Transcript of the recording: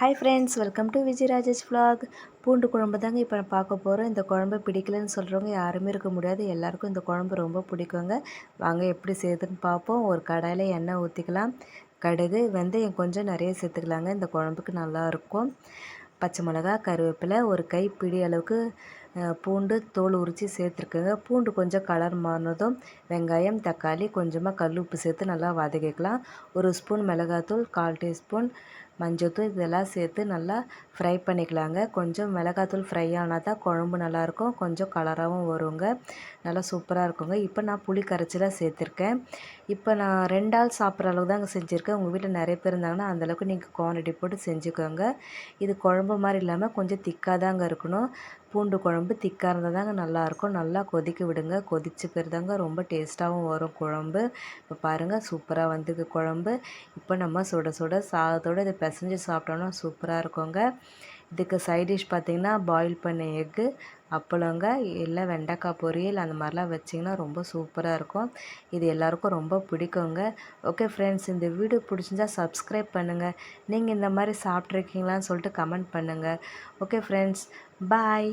Hi friends welcome to Vijay Rajesh blog பூண்டு குழம்பு தாங்க இப்போ நான் பார்க்க போகிறோம் இந்த குழம்பு பிடிக்கலன்னு சொல்கிறவங்க யாருமே இருக்க முடியாது. எல்லாருக்கும் இந்த குழம்பு ரொம்ப பிடிக்குங்க. வாங்க எப்படி செய்யுதுன்னு பார்ப்போம். ஒரு கடாயில் எண்ணெய் ஊற்றிக்கலாம் கடுகு வெந்தயம் கொஞ்சம் நிறைய சேர்த்துக்கலாங்க. இந்த குழம்புக்கு நல்லாயிருக்கும் பச்சை மிளகா கருவேப்பிலை ஒரு கை பிடி அளவுக்கு பூண்டு தோல் உரித்து சேர்த்துருக்கேங்க. பூண்டு கொஞ்சம் கலர் மாறினதும் வெங்காயம் தக்காளி கொஞ்சமாக கல் உப்பு சேர்த்து நல்லா வதக்கிக்கலாம். ஒரு ஸ்பூன் மிளகாத்தூள் கால் டீஸ்பூன் மஞ்சள்தூள் இதெல்லாம் சேர்த்து நல்லா ஃப்ரை பண்ணிக்கலாங்க. கொஞ்சம் மிளகாத்தூள் ஃப்ரை ஆனால் தான் குழம்பு நல்லாயிருக்கும் கொஞ்சம் கலராகவும் வருங்க. நல்லா சூப்பராக இருக்குங்க. இப்போ நான் புளி கரைச்சலாக சேர்த்துருக்கேன். இப்போ நான் ரெண்டு ஆள் சாப்பிட்ற அளவுக்கு தாங்க செஞ்சுருக்கேன். உங்கள் வீட்டில் நிறைய பேர் இருந்தாங்கன்னா அந்தளவுக்கு நீங்கள் குவான்டிட்டி போட்டு செஞ்சுக்கோங்க. இது குழம்பு மாதிரி இல்லாமல் கொஞ்சம் திக்காக தாங்க இருக்கணும். பூண்டு குழம்பு திக்காக இருந்தால் தாங்க நல்லாயிருக்கும். நல்லா கொதிக்க விடுங்க. கொதிச்ச பிறகுதாங்க ரொம்ப டேஸ்ட்டாகவும் வரும் குழம்பு. இப்போ பாருங்கள் சூப்பராக வந்துக்கு குழம்பு. இப்போ நம்ம சுட சுட சாதத்தோடு இதை பிசைஞ்சு சாப்பிட்டோன்னா சூப்பராக இருக்குங்க. இதுக்கு சைட் டிஷ் பார்த்திங்கன்னா பாயில் பண்ண எக்கு அப்பளங்க இல்லை வெண்டைக்காய் பொரியல் அந்த மாதிரிலாம் வச்சிங்கன்னா ரொம்ப சூப்பராக இருக்கும். இது எல்லாருக்கும் ரொம்ப பிடிக்குங்க. ஓகே ஃப்ரெண்ட்ஸ் இந்த வீடியோ பிடிச்சிருந்தா சப்ஸ்கிரைப் பண்ணுங்கள் நீங்கள் இந்த மாதிரி சாப்பிட்ருக்கீங்களான்னு சொல்லிட்டு கமெண்ட் பண்ணுங்கள் ஓகே ஃப்ரெண்ட்ஸ் பாய்